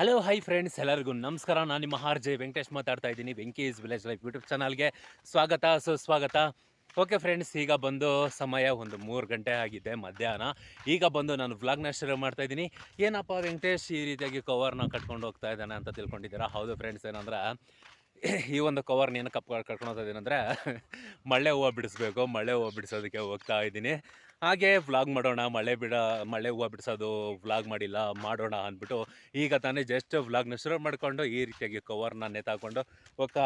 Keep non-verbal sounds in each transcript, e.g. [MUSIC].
Hello hi friends ಎಲ್ಲರಿಗೂ ನಮಸ್ಕಾರ. ನಾನು ನಿಮ್ಮ ಆರ್ ಜೆ ವೆಂಕಟೇಶ್ ಮಾತಾಡ್ತಾ ಇದ್ದೀನಿ ವೆಂಕೀಸ್ ವಿಲೇಜ್ ಲೈಫ್ ಯೂಟ್ಯೂಬ್ ಚಾನಲ್ಗೆ ಸ್ವಾಗತ, ಸುಸ್ವಾಗತ. ಓಕೆ ಫ್ರೆಂಡ್ಸ್ ಈಗ ಬಂದು ಸಮಯ ಒಂದು ಮೂರು ಗಂಟೆ ಆಗಿದೆ ಮಧ್ಯಾಹ್ನ. ಈಗ ಬಂದು ನಾನು ವ್ಲಾಗ್ನ ಶುರು ಮಾಡ್ತಾ ಇದ್ದೀನಿ. ಏನಪ್ಪ ವೆಂಕಟೇಶ್, ಈ ರೀತಿಯಾಗಿ ಕವರ್ನ ಕಟ್ಕೊಂಡು ಹೋಗ್ತಾ ಇದ್ದಾನೆ ಅಂತ ತಿಳ್ಕೊಂಡಿದ್ದೀರಾ? ಹೌದು ಫ್ರೆಂಡ್ಸ್ ಏನಂದ್ರೆ, ಈ ಒಂದು ಕವರ್ನ ಏನು ಕಪ್ ಕಟ್ಕೊಂಡು ಹೋಗ್ತಾ ಇದ್ದೀನಿ ಅಂದರೆ, ಮಳೆ ಹೂವು ಬಿಡಿಸ್ಬೇಕು, ಮಳೆ ಹೂವು ಬಿಡಿಸೋದಕ್ಕೆ ಹೋಗ್ತಾ ಇದ್ದೀನಿ. ಹಾಗೆ ವ್ಲಾಗ್ ಮಾಡೋಣ, ಮಳೆ ಬಿಡ, ಮಳೆ ಹೂವು ಬಿಡಿಸೋದು, ವ್ಲಾಗ್ ಮಾಡಿಲ್ಲ, ಮಾಡೋಣ ಅಂದ್ಬಿಟ್ಟು ಈಗ ತಾನೇ ಜಸ್ಟ್ ವ್ಲಾಗ್ನ ಶುರು ಮಾಡಿಕೊಂಡು ಈ ರೀತಿಯಾಗಿ ಕವರ್ನ ನೇತಾಕೊಂಡು ಹೋಗ್ತಾ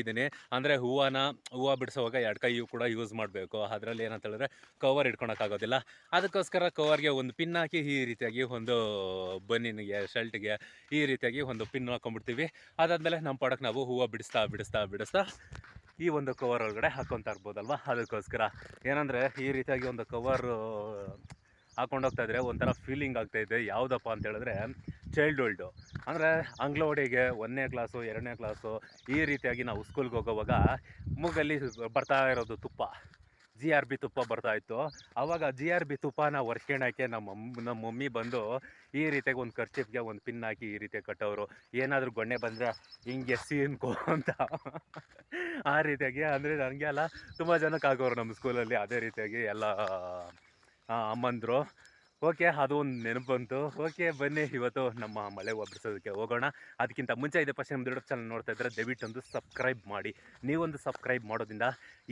ಇದ್ದೀನಿ. ಅಂದರೆ ಹೂವನ, ಹೂವು ಬಿಡಿಸೋವಾಗ ಎರಡು ಕೈಯು ಕೂಡ ಯೂಸ್ ಮಾಡಬೇಕು. ಅದರಲ್ಲಿ ಏನಂತ ಹೇಳಿದ್ರೆ ಕವರ್ ಇಟ್ಕೊಳಕ್ಕಾಗೋದಿಲ್ಲ. ಅದಕ್ಕೋಸ್ಕರ ಕವರ್ಗೆ ಒಂದು ಪಿನ್ ಹಾಕಿ ಈ ರೀತಿಯಾಗಿ ಒಂದು ಬನ್ನಿನಿಗೆ, ಶರ್ಟ್ಗೆ ಈ ರೀತಿಯಾಗಿ ಒಂದು ಪಿನ್ ಹಾಕೊಂಡ್ಬಿಡ್ತೀವಿ. ಅದಾದಮೇಲೆ ನಮ್ಮ ಪಾಡಕ್ಕೆ ನಾವು ಹೂವು ಬಿಡಿಸ್ತಾ ಬಿಡಿಸ್ತಾ ಬಿಡಿಸ್ತಾ ಈ ಒಂದು ಕವರ್ ಒಳಗಡೆ ಹಾಕ್ಕೊತಾ ಇರ್ಬೋದಲ್ವ? ಅದಕ್ಕೋಸ್ಕರ ಏನಂದರೆ ಈ ರೀತಿಯಾಗಿ ಒಂದು ಕವರ್ ಹಾಕೊಂಡೋಗ್ತಾ ಇದ್ರೆ ಒಂಥರ ಫೀಲಿಂಗ್ ಆಗ್ತಾ ಇದೆ. ಯಾವುದಪ್ಪ ಅಂತ ಹೇಳಿದ್ರೆ ಚೈಲ್ಡ್ಹುಲ್ಡು ಅಂದರೆ ಅಂಗ್ಲವಾಡಿಗೆ ಒಂದನೇ ಕ್ಲಾಸು ಎರಡನೇ ಕ್ಲಾಸು ಈ ರೀತಿಯಾಗಿ ನಾವು ಸ್ಕೂಲ್ಗೆ ಹೋಗೋವಾಗ ಮೂಗಲ್ಲಿ ಬರ್ತಾ ಇರೋದು ತುಪ್ಪ. ಜಿ ಆರ್ ಬಿ ತುಪ್ಪ ಬರ್ತಾ ಇತ್ತು. ಆವಾಗ ಜಿ ಆರ್ ಬಿ ತುಪ್ಪನ ಒರ್ಸ್ಕೊಳಕ್ಕೆ ನಮ್ಮ ನಮ್ಮ ಮಮ್ಮಿ ಬಂದು ಈ ರೀತಿಯಾಗಿ ಒಂದು ಖರ್ಚಿಪ್ಗೆ ಒಂದು ಪಿನ್ ಹಾಕಿ ಈ ರೀತಿ ಕಟ್ಟೋರು. ಏನಾದರೂ ಗೊಣ್ಣೆ ಬಂದರೆ ಹಿಂಗೆ ಸೀನ್ಕೋ ಅಂತ. ಆ ರೀತಿಯಾಗಿ ಅಂದರೆ ನನಗೆ ಅಲ್ಲ, ತುಂಬ ಜನಕ್ಕೆ ಆಗೋರು ನಮ್ಮ ಸ್ಕೂಲಲ್ಲಿ ಅದೇ ರೀತಿಯಾಗಿ ಎಲ್ಲ ಅಮ್ಮಂದರು. ಓಕೆ ಅದು ಒಂದು ನೆನಪು ಬಂತು ಓಕೆ ಬನ್ನಿ, ಇವತ್ತು ನಮ್ಮ ಮಳೆ ಒಬ್ಬಿಸೋದಕ್ಕೆ ಹೋಗೋಣ. ಅದಕ್ಕಿಂತ ಮುಂಚೆ ಇದೆ ಫಸ್ಟ್ ನಮ್ಮ ಚಾನಲ್ ನೋಡ್ತಾ ಇದ್ದರೆ ದಯವಿಟ್ಟು ಒಂದು ಸಬ್ಸ್ಕ್ರೈಬ್ ಮಾಡಿ. ನೀವೊಂದು ಸಬ್ಸ್ಕ್ರೈಬ್ ಮಾಡೋದ್ರಿಂದ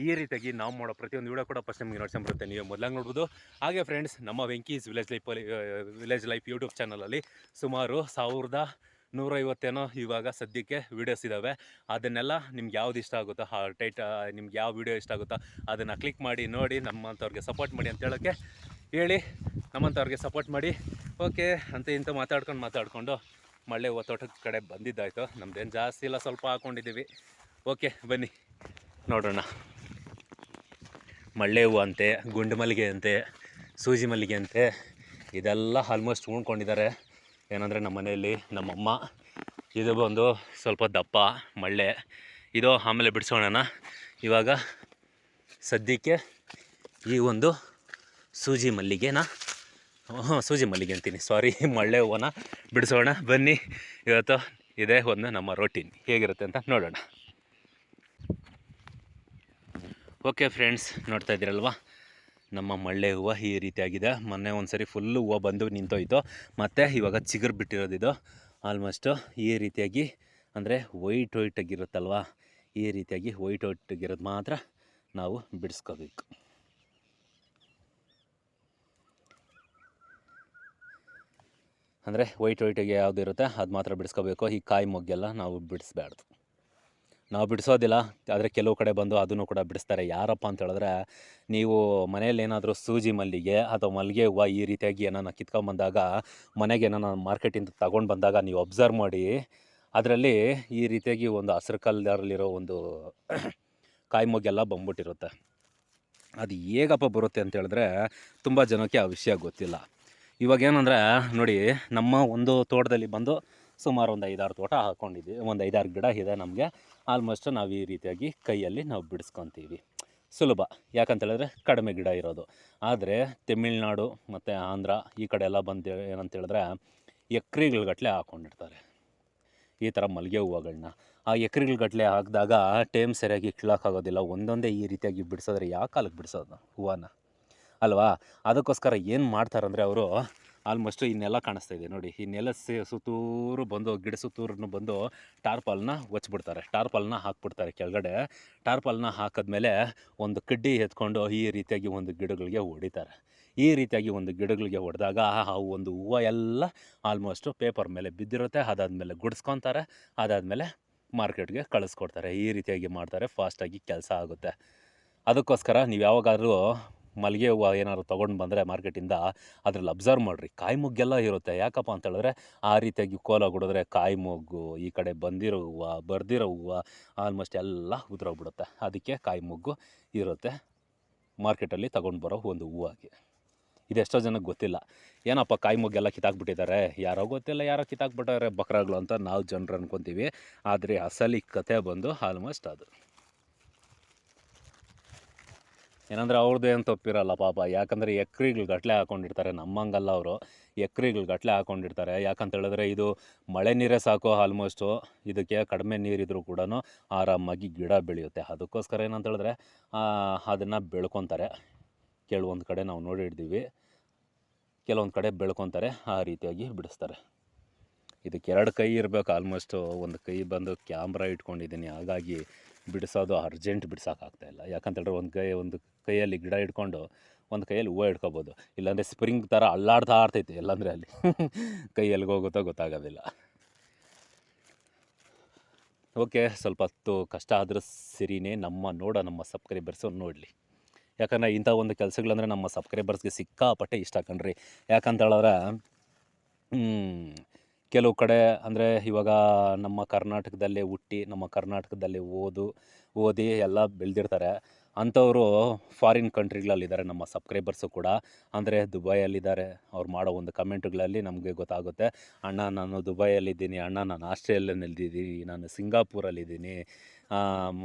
ಈ ರೀತಿಯಾಗಿ ನಾವು ಮಾಡೋ ಪ್ರತಿಯೊಂದು ವೀಡಿಯೋ ಕೂಡ ಫಸ್ಟ್ ನಿಮಗೆ ಬರುತ್ತೆ. ನೀವು ಮೊದಲಾಗಿ ನೋಡ್ಬೋದು. ಹಾಗೆ ಫ್ರೆಂಡ್ಸ್ ನಮ್ಮ Venky's village life village life YouTube ಚಾನಲಲ್ಲಿ ಸುಮಾರು ಸಾವಿರದ ನೂರೈವತ್ತೇನೋ ಇವಾಗ ಸದ್ಯಕ್ಕೆ ವೀಡಿಯೋಸ್ ಇದ್ದಾವೆ ಅದನ್ನೆಲ್ಲ ನಿಮ್ಗೆ ಯಾವ್ದು ಇಷ್ಟ ಆಗುತ್ತೋ, ಆ ಟೈಟ್ ನಿಮ್ಗೆ ಯಾವ ವೀಡಿಯೋ ಇಷ್ಟ ಆಗುತ್ತೋ ಅದನ್ನು ಕ್ಲಿಕ್ ಮಾಡಿ, ನೋಡಿ ನಮ್ಮಂಥವ್ರಿಗೆ ಸಪೋರ್ಟ್ ಮಾಡಿ ಅಂತ ಹೇಳೋಕ್ಕೆ ಹೇಳಿ ನಮ್ಮಂಥವ್ರಿಗೆ ಸಪೋರ್ಟ್ ಮಾಡಿ. ಓಕೆ ಅಂತ ಇಂಥ ಮಾತಾಡ್ಕೊಂಡು ಮಾತಾಡಿಕೊಂಡು ಮಳೆ ಹೂವು ತೋಟದ ಕಡೆ ಬಂದಿದ್ದಾಯಿತು. ನಮ್ದೇನು ಜಾಸ್ತಿ ಇಲ್ಲ, ಸ್ವಲ್ಪ ಹಾಕ್ಕೊಂಡಿದ್ದೀವಿ ಓಕೆ ಬನ್ನಿ. ನೋಡೋಣ. ಮಳ್ಳೆ ಹೂವು ಅಂತೆ, ಗುಂಡು ಮಲ್ಲಿಗೆ ಅಂತೆ, ಸೂಜಿ ಮಲ್ಲಿಗೆ ಅಂತೆ, ಇದೆಲ್ಲ ಆಲ್ಮೋಸ್ಟ್ ಉಣ್ಕೊಂಡಿದ್ದಾರೆ ಏನಂದರೆ ನಮ್ಮ ಮನೆಯಲ್ಲಿ ನಮ್ಮಮ್ಮ, ಇದು ಬಂದು ಸ್ವಲ್ಪ ದಪ್ಪ, ಮಳ್ಳೆ, ಇದು ಆಮೇಲೆ ಬಿಡಿಸೋಣ ಇವಾಗ ಸದ್ಯಕ್ಕೆ ಈ ಒಂದು ಸೂಜಿ ಮಲ್ಲಿಗೆನ ಹಾಂ ಸೂಜಿ ಮಲ್ಲಿಗೆ ಅಂತೀನಿ ಸಾರಿ [LAUGHS] ಮಳ್ಳೆ ಹೂವನ ಬಿಡಿಸೋಣ. ಬನ್ನಿ, ಇವತ್ತು ಇದೇ ಒಂದು ನಮ್ಮ ರೊಟೀನ್ ಹೇಗಿರುತ್ತೆ ಅಂತ ನೋಡೋಣ. ಓಕೆ ಫ್ರೆಂಡ್ಸ್ ನೋಡ್ತಾ ಇದ್ದೀರಲ್ವಾ? ನಮ್ಮ ಮಳ್ಳೆ ಹೂವು ಈ ರೀತಿಯಾಗಿದೆ. ಮೊನ್ನೆ ಒಂದು ಸರಿ ಫುಲ್ಲು ಹೂವು ಬಂದು ನಿಂತೋಯ್ತು. ಮತ್ತು ಇವಾಗ ಚಿಗುರು ಬಿಟ್ಟಿರೋದಿದು. ಆಲ್ಮೋಸ್ಟು ಈ ರೀತಿಯಾಗಿ, ಅಂದರೆ ವೈಟ್ ವೈಟಾಗಿರುತ್ತಲ್ವಾ ಈ ರೀತಿಯಾಗಿ ವೈಟ್ ವೈಟ್ ಆಗಿರೋದು ಮಾತ್ರ ನಾವು ಬಿಡಿಸ್ಕೋಬೇಕು. ಅಂದರೆ ವೈಟ್ ವೈಟಿಗೆ ಯಾವುದು ಇರುತ್ತೆ, ಅದು ಮಾತ್ರ ಬಿಡಿಸ್ಕೋಬೇಕು. ಈ ಕಾಯಿ ಮೊಗ್ಗೆಲ್ಲ ನಾವು ಬಿಡಿಸ್ಬಾರ್ದು ನಾವು ಬಿಡಿಸೋದಿಲ್ಲ. ಆದರೆ ಕೆಲವು ಕಡೆ ಬಂದು ಅದನ್ನು ಕೂಡ ಬಿಡಿಸ್ತಾರೆ. ಯಾರಪ್ಪ ಅಂತ ಹೇಳಿದ್ರೆ, ನೀವು ಮನೆಯಲ್ಲಿ ಏನಾದರೂ ಸೂಜಿ ಮಲ್ಲಿಗೆ ಅಥವಾ ಮಲ್ಲಿಗೆ ಹೂವು ಈ ರೀತಿಯಾಗಿ ಏನಾನ ಕಿತ್ಕೊಂಬಂದಾಗ ಮನೆಗೆ ಏನಾನ ಮಾರ್ಕೆಟಿಂದ ತಗೊಂಡು ಬಂದಾಗ ನೀವು ಅಬ್ಸರ್ವ್ ಮಾಡಿ, ಅದರಲ್ಲಿ ಈ ರೀತಿಯಾಗಿ ಒಂದು ಹಸಿರು ಕಲ್ಲರಲ್ಲಿರೋ ಒಂದು ಕಾಯಿ ಮೊಗ್ಗೆಲ್ಲ ಬಂದ್ಬಿಟ್ಟಿರುತ್ತೆ. ಅದು ಹೇಗಪ್ಪ ಬರುತ್ತೆ ಅಂತ ಹೇಳಿದ್ರೆ, ತುಂಬ ಜನಕ್ಕೆ ಆ ವಿಷಯ ಗೊತ್ತಿಲ್ಲ. ಇವಾಗ ಏನಂದರೆ ನೋಡಿ, ನಮ್ಮ ಒಂದು ತೋಟದಲ್ಲಿ ಬಂದು ಸುಮಾರು ಒಂದು ಐದಾರು ತೋಟ ಹಾಕ್ಕೊಂಡಿದ್ದೀವಿ ಒಂದು ಐದಾರು ಗಿಡ ಇದೆ ನಮಗೆ. ಆಲ್ಮೋಸ್ಟ್ ನಾವು ಈ ರೀತಿಯಾಗಿ ಕೈಯಲ್ಲಿ ನಾವು ಬಿಡಿಸ್ಕೊತೀವಿ. ಸುಲಭ. ಯಾಕಂತೇಳಿದ್ರೆ ಕಡಿಮೆ ಗಿಡ ಇರೋದು. ಆದರೆ ತಮಿಳ್ನಾಡು ಮತ್ತು ಆಂಧ್ರ ಈ ಕಡೆ ಎಲ್ಲ ಬಂದು ಏನಂತೇಳಿದ್ರೆ ಹೇಳಿದ್ರೆ ಎಕ್ರೆಗಳ್ಗಟ್ಲೆ ಹಾಕ್ಕೊಂಡಿರ್ತಾರೆ ಈ ಥರ ಮಲ್ಲಿಗೆ ಹೂವುಗಳನ್ನ ಆ ಎಕ್ರೆಗಳ್ಗಟ್ಲೆ ಹಾಕಿದಾಗ ಟೈಮ್ ಸರಿಯಾಗಿ ಕೀಳೋಕ್ಕಾಗೋದಿಲ್ಲ ಒಂದೊಂದೇ ಈ ರೀತಿಯಾಗಿ ಬಿಡಿಸೋದ್ರೆ ಯಾವ ಕಾಲಕ್ಕೆ ಬಿಡಿಸೋದು ಹೂವನ್ನ? ಅಲ್ವಾ? ಅದಕ್ಕೋಸ್ಕರ ಏನು ಮಾಡ್ತಾರಂದರೆ ಅವರು ಆಲ್ಮೋಸ್ಟ್ ಈ ನೆಲ ಕಾಣಿಸ್ತಾ ಇದೆ ನೋಡಿ. ಈ ನೆಲ ಸೇ, ಸುತ್ತೂರು ಬಂದು, ಗಿಡ ಸುತ್ತೂರನ್ನು ಬಂದು ಟಾರ್ಪಾಲ್ನ ಹೊಚ್ಬಿಡ್ತಾರೆ ಟಾರ್ಪಾಲ್ನ ಹಾಕ್ಬಿಡ್ತಾರೆ ಕೆಳಗಡೆ. ಟಾರ್ಪಾಲ್ನ ಹಾಕಿದ್ಮೇಲೆ ಒಂದು ಕಡ್ಡಿ ಎತ್ಕೊಂಡು ಈ ರೀತಿಯಾಗಿ ಒಂದು ಗಿಡಗಳಿಗೆ ಹೊಡಿತಾರೆ. ಈ ರೀತಿಯಾಗಿ ಒಂದು ಗಿಡಗಳಿಗೆ ಹೊಡೆದಾಗ ಆ ಒಂದು ಹೂವು ಎಲ್ಲ ಆಲ್ಮೋಸ್ಟು ಪೇಪರ್ ಮೇಲೆ ಬಿದ್ದಿರುತ್ತೆ. ಅದಾದಮೇಲೆ ಗುಡಿಸ್ಕೊತಾರೆ. ಅದಾದಮೇಲೆ ಮಾರ್ಕೆಟ್ಗೆ ಕಳಿಸ್ಕೊಡ್ತಾರೆ. ಈ ರೀತಿಯಾಗಿ ಮಾಡ್ತಾರೆ. ಫಾಸ್ಟಾಗಿ ಕೆಲಸ ಆಗುತ್ತೆ. ಅದಕ್ಕೋಸ್ಕರ ನೀವು ಯಾವಾಗಾದ್ರೂ ಮಲ್ಲಿಗೆ ಹೂವು ಏನಾದ್ರು ತೊಗೊಂಡು ಬಂದರೆ ಮಾರ್ಕೆಟಿಂದ ಅದ್ರಲ್ಲಿ ಅಬ್ಸರ್ವ್ ಮಾಡಿರಿ. ಕಾಯಿ ಮೊಗ್ಗೆಲ್ಲ ಇರುತ್ತೆ. ಯಾಕಪ್ಪ ಅಂತ ಹೇಳಿದ್ರೆ ಆ ರೀತಿಯಾಗಿ ಕೋಲ ಹೊಡಿದ್ರೆ ಕಾಯಿ ಮೊಗ್ಗು, ಈ ಕಡೆ ಬಂದಿರೋ ಹೂವು, ಬರ್ದಿರೋ ಹೂವು ಆಲ್ಮೋಸ್ಟ್ ಎಲ್ಲ ಉದುರೋಗ್ಬಿಡುತ್ತೆ ಅದಕ್ಕೆ ಕಾಯಿ ಮೊಗ್ಗು ಇರುತ್ತೆ. ಮಾರ್ಕೆಟಲ್ಲಿ ತೊಗೊಂಡು ಬರೋ ಒಂದು ಹೂವಾಗಿ ಇದೆಷ್ಟೋ ಜನಕ್ಕೆ ಗೊತ್ತಿಲ್ಲ. ಏನಪ್ಪ ಕಾಯಿ ಮೊಗ್ಗೆಲ್ಲ ಕಿತ್ತಾಕ್ಬಿಟ್ಟಿದ್ದಾರೆ? ಯಾರೋ ಗೊತ್ತಿಲ್ಲ, ಯಾರೋ ಕಿತ್ತಾಕ್ಬಿಟ್ಟಾರೆ ಬಕ್ರಾಗಳು ಅಂತ ನಾವು ಜನರು ಅನ್ಕೊತೀವಿ. ಆದರೆ ಅಸಲಿ ಕತೆ ಬಂದು ಆಲ್ಮೋಸ್ಟ್ ಅದು. ಏನಂದರೆ ಅವ್ರದ್ದು ಏನು ತಪ್ಪಿರಲ್ಲ ಪಾಪ. ಯಾಕಂದರೆ ಎಕ್ರಿಗಳು ಗಟ್ಟಲೆ ಹಾಕೊಂಡಿರ್ತಾರೆ. ನಮ್ಮಂಗಲ್ಲ ಅವರು. ಎಕ್ರಿಗಳು ಗಟ್ಟಲೆ ಹಾಕೊಂಡಿರ್ತಾರೆ. ಯಾಕಂತ ಹೇಳಿದ್ರೆ ಇದು ಮಳೆ ನೀರೇ ಸಾಕು ಆಲ್ಮೋಸ್ಟು ಇದಕ್ಕೆ ಕಡಿಮೆ ನೀರಿದ್ರೂ ಕೂಡ ಆರಾಮಾಗಿ ಗಿಡ ಬೆಳೆಯುತ್ತೆ. ಅದಕ್ಕೋಸ್ಕರ ಏನಂತ ಹೇಳಿದ್ರೆ ಅದನ್ನು ಬೆಳ್ಕೊತಾರೆ. ಕೆಲವೊಂದು ಕಡೆ ನಾವು ನೋಡಿಡ್ದೀವಿ ಕೆಲವೊಂದು ಕಡೆ ಬೆಳ್ಕೊತಾರೆ. ಆ ರೀತಿಯಾಗಿ ಬಿಡಿಸ್ತಾರೆ. ಇದಕ್ಕೆ ಎರಡು ಕೈ ಇರಬೇಕು. ಆಲ್ಮೋಸ್ಟು ಒಂದು ಕೈ ಬಂದು ಕ್ಯಾಮ್ರಾ ಇಟ್ಕೊಂಡಿದ್ದೀನಿ. ಹಾಗಾಗಿ ಬಿಡಿಸೋದು ಅರ್ಜೆಂಟ್ ಬಿಡ್ಸೋಕ್ಕಾಗ್ತಾಯಿಲ್ಲ ಯಾಕಂತೇಳಿದ್ರೆ ಒಂದು ಕೈ, ಒಂದು ಕೈಯಲ್ಲಿ ಗಿಡ ಇಟ್ಕೊಂಡು ಒಂದು ಕೈಯಲ್ಲಿ ಹೂವು ಇಟ್ಕೋಬೋದು ಇಲ್ಲಾಂದರೆ ಸ್ಪ್ರಿಂಗ್ ಥರ ಅಲ್ಲಾಡ್ತಾ ಆಡ್ತೈತೆ ಇಲ್ಲಾಂದರೆ ಅಲ್ಲಿ. [LAUGHS] ಕೈ ಎಲ್ಲಿಗೆ ಹೋಗುತ್ತೋ ಗೊತ್ತಾಗೋದಿಲ್ಲ. ಓಕೆ, ಸ್ವಲ್ಪ ಹೊತ್ತು ಕಷ್ಟ ಆದರೂ ಸಿರಿನೇ ನಮ್ಮ ನೋಡೋ, ನಮ್ಮ ಸಬ್ಸ್ಕ್ರೈಬರ್ಸು ನೋಡಲಿ. ಯಾಕಂದರೆ ಇಂಥ ಒಂದು ಕೆಲಸಗಳಂದರೆ ನಮ್ಮ ಸಬ್ಸ್ಕ್ರೈಬರ್ಸ್ಗೆ ಸಿಕ್ಕಾಪಟ್ಟೆ ಇಷ್ಟ ಕಣ್ರಿ. ಯಾಕಂತ ಹೇಳಿದ್ರೆ ಕೆಲವು ಕಡೆ ಅಂದರೆ ಇವಾಗ ನಮ್ಮ ಕರ್ನಾಟಕದಲ್ಲೇ ಹುಟ್ಟಿ, ನಮ್ಮ ಕರ್ನಾಟಕದಲ್ಲೇ ಓದು, ಓದಿ ಎಲ್ಲ ಬೆಳೆದಿರ್ತಾರೆ. ಅಂಥವರು ಫಾರಿನ್ ಕಂಟ್ರಿಗಳಲ್ಲಿದ್ದಾರೆ ನಮ್ಮ ಸಬ್ಸ್ಕ್ರೈಬರ್ಸು ಕೂಡ. ಅಂದರೆ ದುಬೈಯಲ್ಲಿದ್ದಾರೆ. ಅವ್ರು ಮಾಡೋ ಒಂದು ಕಮೆಂಟ್ಗಳಲ್ಲಿ ನಮಗೆ ಗೊತ್ತಾಗುತ್ತೆ. ಅಣ್ಣ, ನಾನು ದುಬೈಯಲ್ಲಿದ್ದೀನಿ. ಅಣ್ಣ, ನಾನು ಆಸ್ಟ್ರೇಲಿಯಾನಲ್ಲಿದ್ದೀನಿ. ನಾನು ಸಿಂಗಾಪುರಲ್ಲಿದ್ದೀನಿ.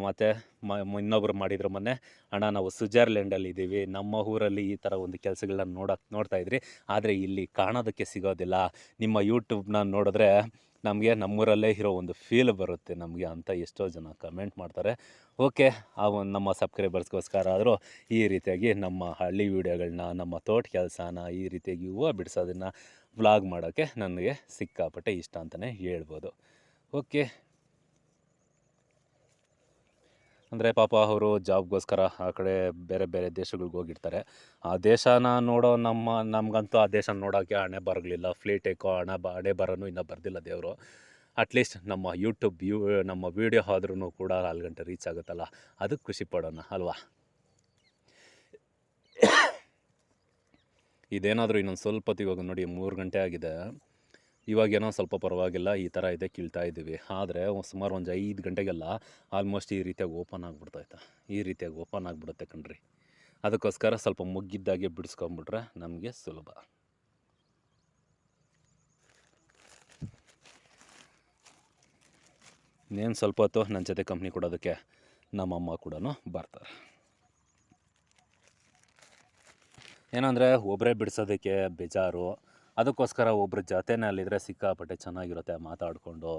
ಮತ್ತು ಮ ಇನ್ನೊಬ್ರು ಮಾಡಿದ್ರು ಮೊನ್ನೆ, ಅಣ್ಣ, ನಾವು ಸ್ವಿಜರ್ಲ್ಯಾಂಡಲ್ಲಿದ್ದೀವಿ ನಮ್ಮ ಊರಲ್ಲಿ ಈ ಥರ ಒಂದು ಕೆಲಸಗಳನ್ನ ನೋಡೋಕೆ, ನೋಡ್ತಾ ಇದ್ರಿ. ಆದರೆ ಇಲ್ಲಿ ಕಾಣೋದಕ್ಕೆ ಸಿಗೋದಿಲ್ಲ. ನಿಮ್ಮ ಯೂಟ್ಯೂಬ್ನ ನೋಡಿದ್ರೆ ನಮಗೆ ನಮ್ಮೂರಲ್ಲೇ ಇರೋ ಒಂದು ಫೀಲ್ ಬರುತ್ತೆ ನಮಗೆ ಅಂತ ಎಷ್ಟೋ ಜನ ಕಮೆಂಟ್ ಮಾಡ್ತಾರೆ. ಓಕೆ, ಆ ಒಂದು ನಮ್ಮ ಸಬ್ಸ್ಕ್ರೈಬರ್ಸ್ಗೋಸ್ಕರ ಆದರೂ ಈ ರೀತಿಯಾಗಿ ನಮ್ಮ ಹಳ್ಳಿ ವೀಡಿಯೋಗಳನ್ನ ನಮ್ಮ ತೋಟ ಕೆಲಸನ ಈ ರೀತಿಯಾಗಿ ಹೂವು ಬಿಡಿಸೋದನ್ನು ವ್ಲಾಗ್ ಮಾಡೋಕ್ಕೆ ನನಗೆ ಸಿಕ್ಕಾಪಟ್ಟೆ ಇಷ್ಟ ಅಂತಲೇ ಹೇಳ್ಬೋದು. ಓಕೆ. ಅಂದರೆ ಪಾಪ ಅವರು ಜಾಬ್ಗೋಸ್ಕರ ಆ ಕಡೆ ಬೇರೆ ಬೇರೆ ದೇಶಗಳಿಗೆ ಹೋಗಿರ್ತಾರೆ. ಆ ದೇಶನ ನೋಡೋ ನಮ್ಮ, ನಮಗಂತೂ ಆ ದೇಶ ನೋಡೋಕ್ಕೆ ಹಣೆ ಬರಲಿಲ್ಲ ಫ್ಲೀಟ್ ಏಕೋ ಹಣ ಬ, ಹಣೆ ಬರೋನು ಇನ್ನೂ ಬರ್ದಿಲ್ಲ ದೇವರು. ಅಟ್ಲೀಸ್ಟ್ ನಮ್ಮ ಯೂಟ್ಯೂಬ್ ಯೂ ನಮ್ಮ ವೀಡಿಯೋ ಆದ್ರೂ ಕೂಡ ನಾಲ್ಕು ಗಂಟೆ ರೀಚ್ ಆಗುತ್ತಲ್ಲ. ಅದಕ್ಕೆ ಖುಷಿ ಪಡೋಣ, ಅಲ್ವಾ? [COUGHS] ಇದೇನಾದರೂ ಇನ್ನೊಂದು ಸ್ವಲ್ಪ ಹೊತ್ತಿಗೆ ನೋಡಿ, ಮೂರು ಗಂಟೆ ಆಗಿದೆ. ಇವಾಗೇನೋ ಸ್ವಲ್ಪ ಪರವಾಗಿಲ್ಲ, ಈ ಥರ ಇದೆ, ಕೀಳ್ತಾ ಇದ್ದೀವಿ. ಆದರೆ ಸುಮಾರು ಒಂದು ಐದು ಗಂಟೆಗೆಲ್ಲ ಆಲ್ಮೋಸ್ಟ್ ಈ ರೀತಿಯಾಗಿ ಓಪನ್ ಆಗಿಬಿಡ್ತೈತೆ ಈ ರೀತಿಯಾಗಿ ಓಪನ್ ಆಗಿಬಿಡುತ್ತೆ ಕಣ್ರಿ. ಅದಕ್ಕೋಸ್ಕರ ಸ್ವಲ್ಪ ಮುಗ್ಗಿದ್ದಾಗೆ ಬಿಡಿಸ್ಕೊಂಬಿಟ್ರೆ ನಮಗೆ ಸುಲಭ. ಇನ್ನೇನು ಸ್ವಲ್ಪ ಹೊತ್ತು ನನ್ನ ಜೊತೆ ಕಂಪ್ನಿ ಕೊಡೋದಕ್ಕೆ ನಮ್ಮಮ್ಮ ಕೂಡ ಬರ್ತಾರೆ. ಏನಂದರೆ ಒಬ್ಬರೇ ಬಿಡಿಸೋದಕ್ಕೆ ಬೇಜಾರು ಅದಕ್ಕೋಸ್ಕರ ಒಬ್ಬರ ಜೊತೆನಲ್ಲಿದ್ದರೆ ಸಿಕ್ಕಾಪಟ್ಟೆ ಚೆನ್ನಾಗಿರುತ್ತೆ ಮಾತಾಡಿಕೊಂಡು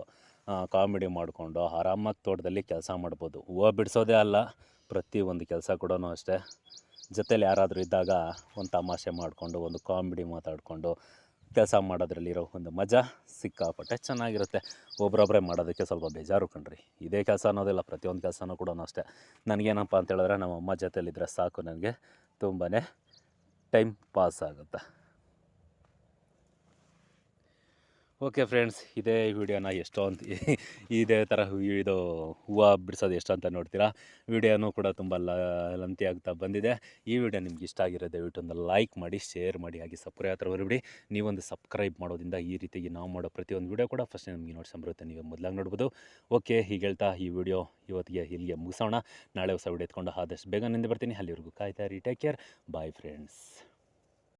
ಕಾಮಿಡಿ ಮಾಡಿಕೊಂಡು, ಆರಾಮಾಗಿ ತೋಟದಲ್ಲಿ ಕೆಲಸ ಮಾಡ್ಬೋದು. ಹೂವು ಬಿಡಿಸೋದೇ ಅಲ್ಲ, ಪ್ರತಿ ಒಂದು ಕೆಲಸ ಕೂಡ ಅಷ್ಟೇ. ಜೊತೇಲಿ ಯಾರಾದರೂ ಇದ್ದಾಗ ಒಂದು ತಮಾಷೆ ಮಾಡಿಕೊಂಡು, ಒಂದು ಕಾಮಿಡಿ ಮಾತಾಡಿಕೊಂಡು ಕೆಲಸ ಮಾಡೋದ್ರಲ್ಲಿರೋ ಒಂದು ಮಜಾ ಸಿಕ್ಕಾಪಟ್ಟೆ ಚೆನ್ನಾಗಿರುತ್ತೆ. ಒಬ್ರೊಬ್ಬರೇ ಮಾಡೋದಕ್ಕೆ ಸ್ವಲ್ಪ ಬೇಜಾರು ಕಣ್ರಿ. ಇದೇ ಕೆಲಸ ಅನ್ನೋದಿಲ್ಲ, ಪ್ರತಿಯೊಂದು ಕೆಲಸನೂ ಕೂಡ ಅಷ್ಟೇ. ನನಗೇನಪ್ಪ ಅಂತ ಹೇಳಿದ್ರೆ ನಮ್ಮ ಅಮ್ಮ ಜೊತೆಲಿದ್ದರೆ ಸಾಕು, ನನಗೆ ತುಂಬಾ ಟೈಮ್ ಪಾಸ್ ಆಗುತ್ತೆ. ಓಕೆ ಫ್ರೆಂಡ್ಸ್, ಇದೇ ವಿಡಿಯೋನ ಎಷ್ಟೋ ಅಂತ [LAUGHS] ಇದೇ ಥರ ಇದು ಹೂವು ಬಿಡಿಸೋದು ಎಷ್ಟು ಅಂತ ನೋಡ್ತೀರಾ. ವಿಡಿಯೋನೂ ಕೂಡ ತುಂಬ ಲಂತಿ ಆಗ್ತಾ ಬಂದಿದೆ. ಈ ವಿಡಿಯೋ ನಿಮ್ಗೆ ಇಷ್ಟ ಆಗಿರೋ ದಯವಿಟ್ಟು ಒಂದು ಲೈಕ್ ಮಾಡಿ ಶೇರ್ ಮಾಡಿ, ಹಾಗೆ ಸಬ್ಸ್ಕ್ರೈಬ್ ಹತ್ರ ಬರಬಿಡಿ ನೀವೊಂದು ಸಬ್ಸ್ಕ್ರೈಬ್ ಮಾಡೋದ್ರಿಂದ ಈ ರೀತಿಯಾಗಿ ನಾವು ಮಾಡೋ ಪ್ರತಿಯೊಂದು ವಿಡಿಯೋ ಕೂಡ ಫಸ್ಟ್ ನಿಮಗೆ ನೋಡ್ಸಂಬರುತ್ತೆ ಬರುತ್ತೆ, ನೀವು ಮೊದಲಾಗಿ ನೋಡ್ಬೋದು. ಓಕೆ, ಹೀಗೆ ಹೇಳ್ತಾ ಈ ವಿಡಿಯೋ ಇವತ್ತಿಗೆ ಇಲ್ಲಿಗೆ ಮುಗಿಸೋಣ. ನಾಳೆ ಹೊಸ ವಿಡಿಯೋ ಎತ್ಕೊಂಡು ಆದಷ್ಟು ಬೇಗ ನಿಂದೆ ಬರ್ತೀನಿ. ಅಲ್ಲಿವರೆಗೂ ಕಾಯ್ತಾ ರೀ ಟೇಕ್ ಕೇರ್ ಬಾಯ್ ಫ್ರೆಂಡ್ಸ್